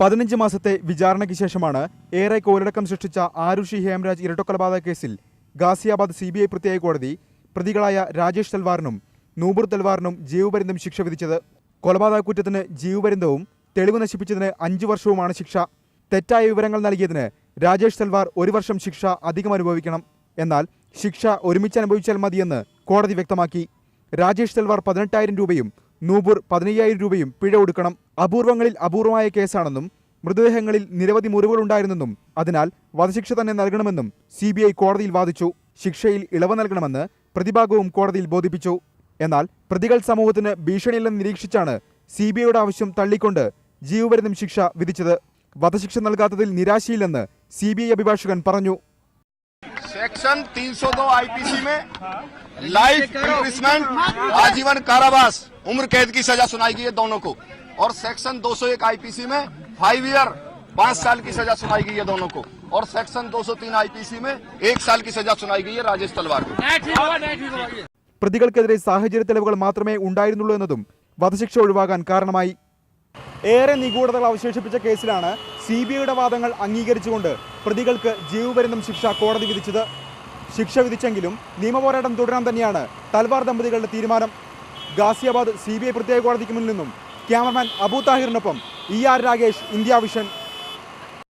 പതിനഞ്ച് മാസത്തെ വിചാരണയ്ക്ക് ശേഷമാണ് ഏറെ കോലടക്കം സൃഷ്ടിച്ച ആരുഷി ഹേംരാജ് ഇരട്ടക്കൊലപാതക കേസിൽ ഗാസിയാബാദ് സി ബി ഐ പ്രത്യേക കോടതി പ്രതികളായ രാജേഷ് തൽവാറിനും നൂബുർ തൽവാറിനും ജീവപര്യന്തം ശിക്ഷ വിധിച്ചത്. കൊലപാതക കുറ്റത്തിന് ജീവപര്യന്തവും തെളിവ് നശിപ്പിച്ചതിന് അഞ്ചു വർഷവുമാണ് ശിക്ഷ. തെറ്റായ വിവരങ്ങൾ നൽകിയതിന് രാജേഷ് തൽവാർ ഒരു വർഷം ശിക്ഷ അധികം അനുഭവിക്കണം. എന്നാൽ ശിക്ഷ ഒരുമിച്ച് അനുഭവിച്ചാൽ മതിയെന്ന് കോടതി വ്യക്തമാക്കി. രാജേഷ് തൽവാർ പതിനെട്ടായിരം രൂപയും നൂപുർ പതിനയ്യായിരം രൂപയും പിഴ കൊടുക്കണം അപൂർവങ്ങളിൽ അപൂർവമായ കേസാണെന്നും മൃതദേഹങ്ങളിൽ നിരവധി മുറിവുകൾ മുറിവുകളുണ്ടായിരുന്നെന്നും അതിനാൽ വധശിക്ഷ തന്നെ നൽകണമെന്നും സി കോടതിയിൽ വാദിച്ചു. ശിക്ഷയിൽ ഇളവ് നൽകണമെന്ന് പ്രതിഭാഗവും കോടതിയിൽ ബോധിപ്പിച്ചു. എന്നാൽ പ്രതികൾ സമൂഹത്തിന് ഭീഷണിയില്ലെന്ന് നിരീക്ഷിച്ചാണ് സി ബി ഐയുടെ ആവശ്യം തള്ളിക്കൊണ്ട് ജീവപര്യന്തം ശിക്ഷ വിധിച്ചത്. വധശിക്ഷ നൽകാത്തതിൽ നിരാശയില്ലെന്ന് സി അഭിഭാഷകൻ പറഞ്ഞു. सेक्शन 302 आईपीसी में लाइफ इम्प्रिजमेंट आजीवन कारावास उम्र कैद की सजा सुनाई गई है दोनों को और सेक्शन 201 आईपीसी में फाइव ईयर पांच साल की सजा सुनाई गई है दोनों को और सेक्शन 203 आईपीसी में एक साल की सजा सुनाई गई है राजेश तलवार को പ്രതികൾക്കെതിരെ സാഹചര്യ തെളിവുകൾ മാത്രമേ ഉണ്ടായിരുന്നുള്ളൂ എന്നതും വധശിക്ഷ ഒഴിവാകാൻ കാരണമായി ഏറെ നിഗൂഢതകൾ അവശേഷിപ്പിച്ച കേസിലാണ് സി ബി ഐയുടെ വാദങ്ങൾ അംഗീകരിച്ചുകൊണ്ട് പ്രതികൾക്ക് ജീവപര്യന്തം ശിക്ഷ കോടതി വിധിച്ചത് ശിക്ഷ വിധിച്ചെങ്കിലും നിയമപോരാട്ടം തുടരാൻ തന്നെയാണ് തൽവാർ ദമ്പതികളുടെ തീരുമാനം. ഗാസിയാബാദ് സി പ്രത്യേക കോടതിക്ക് മുന്നിൽ നിന്നും cameraman Abu താഹിറിനൊപ്പം E R Ragesh India vision.